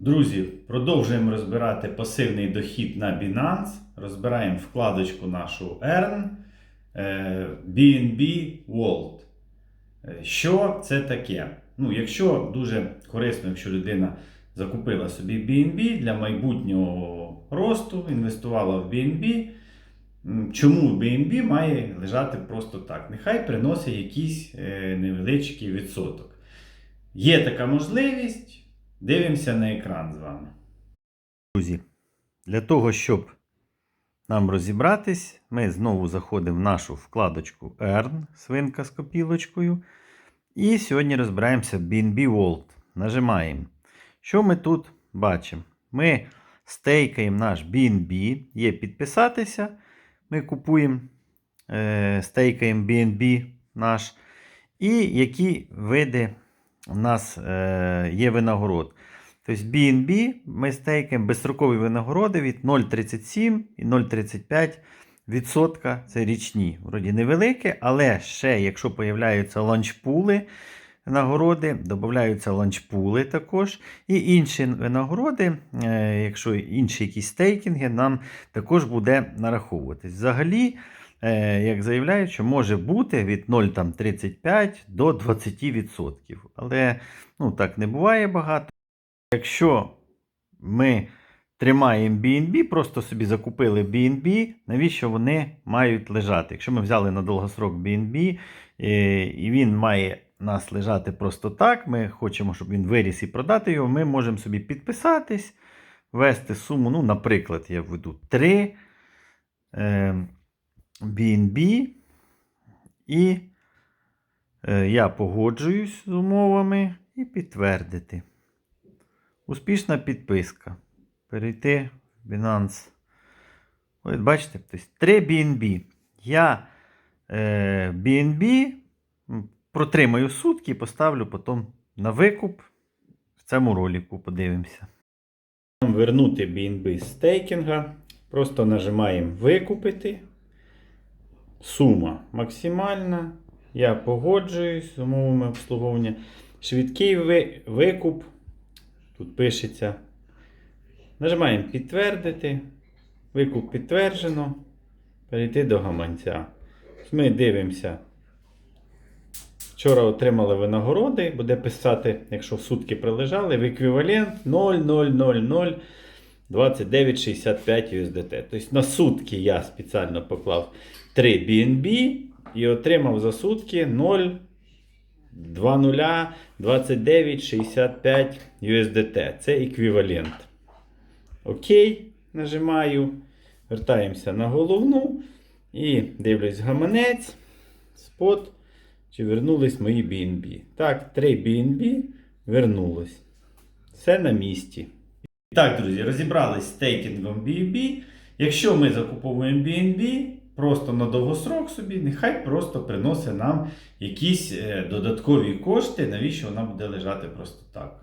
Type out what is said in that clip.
Друзі, продовжуємо розбирати пасивний дохід на Binance. Розбираємо вкладочку нашу Earn е, BNB World. Е, Що це таке? Ну, якщо дуже корисно, якщо людина закупила собі BNB для майбутнього росту, інвестувала в BNB, чому BNB має лежати просто так? Нехай приносить якийсь е, невеличкий відсоток. Є така можливість. Дивимося на екран з вами. Друзі, для того, щоб нам розібратись, ми знову заходимо в нашу вкладочку Earn, свинка з копілочкою. І сьогодні розбираємося BNB World. Нажимаємо. Що ми тут бачимо? Ми стейкаємо наш BNB, є підписатися. Ми купуємо, е, стейкаємо BNB наш. І які види у нас е, є винагород. Тобто BNB ми стейкаємо безстрокові винагороди від 0,37 і 0,35 відсотка. Це річні. Вроді невелике, але ще, якщо появляються ланчпули нагороди, додаються ланчпули також. І інші винагороди, е, якщо інші якісь стейкінги, нам також буде нараховуватись. Взагалі. Е, як заявляють, що може бути від 0,35 до 20%. Але ну, так не буває багато. Якщо ми тримаємо BNB, просто собі закупили BNB, навіщо вони мають лежати? Якщо ми взяли на довгосрок BNB, е, і він має нас лежати просто так, ми хочемо, щоб він виріс і продати його, ми можемо собі підписатись, ввести суму, ну, наприклад, я введу 3. BNB. І е, я погоджуюсь з умовами і підтвердити. Успішна підписка. Перейти в Binance. Ось бачите, тобто 3 BNB. Я е, BNB протримаю сутки і поставлю потім на викуп. В цьому ролику подивимося. Вернути BNB з стейкінга. Просто нажимаємо викупити. Сума максимальна. Я погоджуюсь з умовами обслуговування. Швидкий викуп. Тут пишеться. Нажимаємо підтвердити. Викуп підтверджено. Перейти до гаманця. Ми дивимося. Вчора отримали винагороди. Буде писати, якщо сутки прилежали, в еквівалент 0,000. 29,65 USDT. Тобто на сутки я спеціально поклав 3 BNB і отримав за сутки 0,202965 USDT. Це еквівалент. Окей, нажимаю. Вертаємося на головну і дивлюсь гаманець, спот. Чи вернулись мої BNB. Так, 3 BNB вернулось. Все на місці. Так, друзі, розібрались з стейкінгом BNB. Якщо ми закуповуємо BNB, просто на довгосрок собі, нехай просто приносить нам якісь е, додаткові кошти, навіщо вона буде лежати просто так.